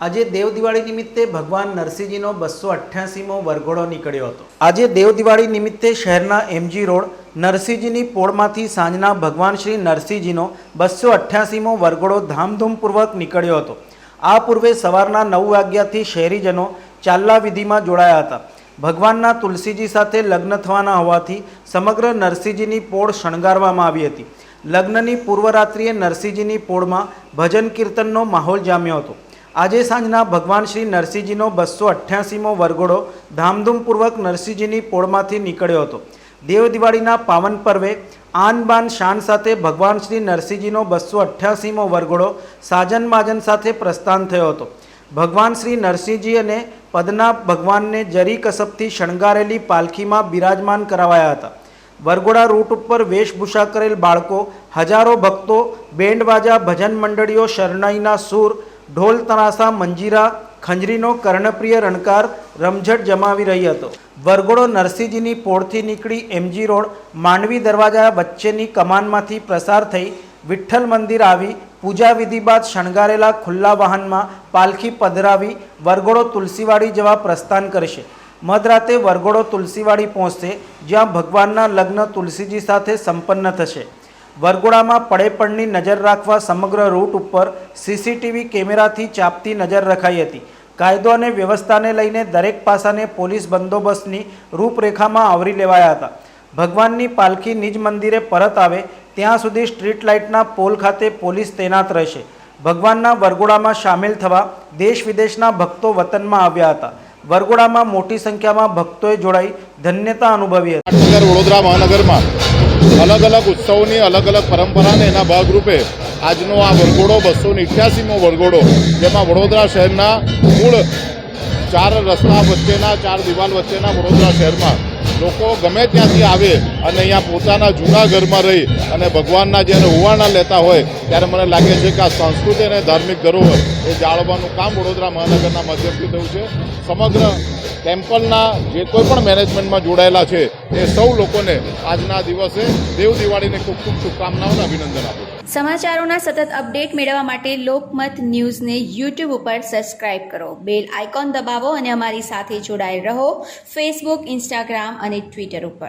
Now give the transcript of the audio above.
આજે દેવ દિવાળી નિમિત્તે ભગવાન નરસિંહજીનો બસો અઠ્યાસીમો વરઘોડો નીકળ્યો હતો. આજે દેવ દિવાળી નિમિત્તે શહેરના એમજી રોડ નરસિંહજીની પોળમાંથી સાંજના ભગવાન શ્રી નરસિંહજીનો બસો અઠ્યાસીમો વરઘોડો ધામધૂમપૂર્વક નીકળ્યો હતો. આ પૂર્વે સવારના નવ વાગ્યાથી શહેરીજનો ચાલ્લા વિધિમાં જોડાયા હતા. ભગવાનના તુલસીજી સાથે લગ્ન થવાના હોવાથી સમગ્ર નરસિંહજીની પોળ શણગારવામાં આવી હતી. લગ્નની પૂર્વરાત્રિએ નરસિંહજીની પોળમાં ભજન કીર્તનનો માહોલ જામ્યો હતો. આજે સાંજના ભગવાન શ્રી નરસિંહજીનો બસો અઠ્યાસીમો વરઘોડો ધામધૂમપૂર્વક નરસિંહજીની પોળમાંથી નીકળ્યો હતો. દેવ દિવાળીના પાવન પર્વે આન બાન શાન સાથે ભગવાન શ્રી નરસિંહજીનો બસો અઠ્યાસીમો વરઘોડો સાજન માજન સાથે પ્રસ્થાન થયો હતો. ભગવાન શ્રી નરસિંહજી અને પદના ભગવાનને જરી કસબથી શણગારેલી પાલખીમાં બિરાજમાન કરાવાયા હતા. વરઘોડા રૂટ ઉપર વેશભૂષા કરેલ બાળકો, હજારો ભક્તો, બેન્ડવાજા, ભજન મંડળીઓ, શરણાઈના સૂર ઢોલ તરાસા, મંજીરા, ખંજરીનો કર્ણપ્રિય રણકાર રમઝટ જમાવી રહી હતો. વરઘોડો નરસિંહજીની પોળથી નીકળી એમજી રોડ માંડવી દરવાજા વચ્ચેની કમાનમાંથી પ્રસાર થઈ વિઠ્ઠલ મંદિર આવી પૂજા વિધિ બાદ શણગારેલા ખુલ્લા વાહનમાં પાલખી પધરાવી વરઘોડો તુલસીવાડી જવા પ્રસ્થાન કરશે. મધરાતે વરઘોડો તુલસીવાડી પહોંચશે, જ્યાં ભગવાનના લગ્ન તુલસીજી સાથે સંપન્ન થશે. વરઘોડામાં પડેપણની નજર રાખવા સમગ્ર રૂટ ઉપર સીસીટીવી કેમેરાથી ચાપતી નજર રખાઈ હતી. કાયદો અને વ્યવસ્થાને લઈને દરેક પાસાને પોલીસ બંદોબસ્તની રૂપરેખામાં આવરી લેવાયા હતા. ભગવાનની પાલખી નિજ મંદિરે પરત આવે ત્યાં સુધી સ્ટ્રીટ લાઇટના પોલ ખાતે પોલીસ તૈનાત રહેશે. ભગવાનના વરગોડામાં સામેલ થવા દેશ વિદેશના ભક્તો વતનમાં આવ્યા હતા. વરગોડામાં મોટી સંખ્યામાં ભક્તોએ જોડાઈ ધન્યતા અનુભવી હતી. વડોદરા મહાનગરમાં અલગ અલગ ઉત્સવોની અલગ અલગ પરંપરાને એના ભાગરૂપે આજનો આ વરઘોડો બસો અઠ્યાસીમો વરઘોડો, જેમાં વડોદરા શહેરના મૂળ ચાર રસ્તા વચ્ચેના, ચાર દિવાલ વચ્ચેના વડોદરા શહેરમાં લોકો ગમે ત્યાંથી આવે અને અહીંયા પોતાના જૂના ઘરમાં રહી અને ભગવાનના જ્યારે હુવાણા લેતા હોય, ત્યારે મને લાગે છે કે આ સંસ્કૃતિ અને ધાર્મિક ધરોહર એ જાળવવાનું કામ વડોદરા મહાનગરના માધ્યમથી થયું છે. સમગ્ર ટેમ્પલના જે કોઈ પણ મેનેજમેન્ટમાં જોડાયેલા છે, એ સૌ લોકોને આજના દિવસે દેવ દિવાળીને ખૂબ ખૂબ શુભકામનાઓ અભિનંદન આપું સમાચારોના સતત અપડેટ મેળવવા માટે લોકમત ન્યૂઝને યુટ્યુબ ઉપર સબસ્ક્રાઇબ કરો. બેલ આઇકોન દબાવો અને અમારી સાથે જોડાયેલ રહો ફેસબુક, ઇન્સ્ટાગ્રામ અને ટ્વિટર ઉપર.